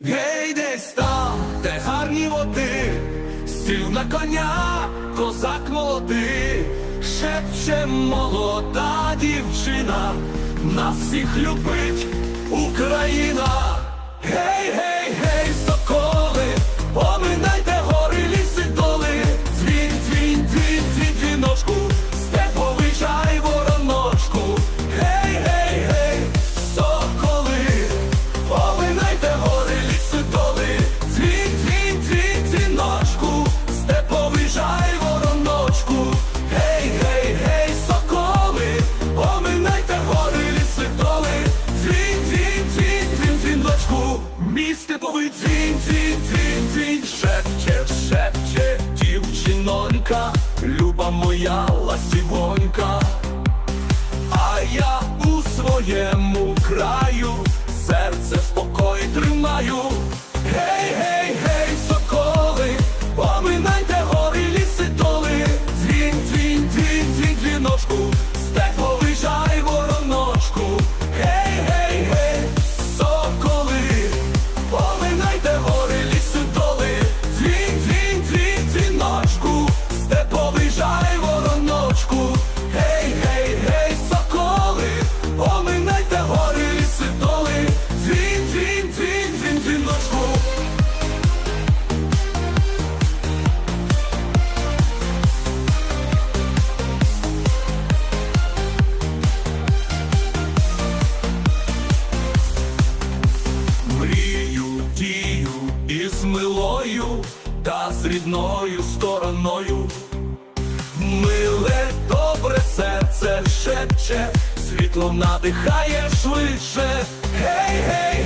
Гей, десь там, де гарні води, сів на коня, козак молодий, шепче молода дівчина, нас всіх любить Україна. Гей, гей, гей, степовий дзвін, дзвін, дзвін, дзвін, шепче, шепче, дівчинонька, люба моя ластівонька. А я у своєму краю. Серце спокій тримаю. Гей, гей, гей, соколи, поминайте гори, ліси, доли, дзвін, дзвін, дзвін, дзвін, дзвіночку, милою та з рідною стороною. Миле добре серце шепче, світло надихає швидше. Гей, гей,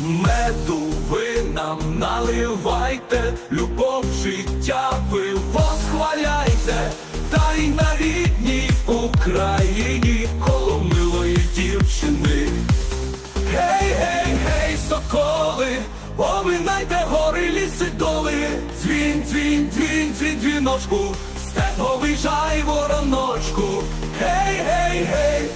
Меду ви нам наливайте, любов життя ви восхваляйте, та й на рідній Україні коло милої дівчини. Гей, гей, гей, соколи, поминайте гори, ліси, доли, дзвін, дзвін, дзвін, дзвін, дзвіночку, степовий жай, вороночку. Гей, гей, гей,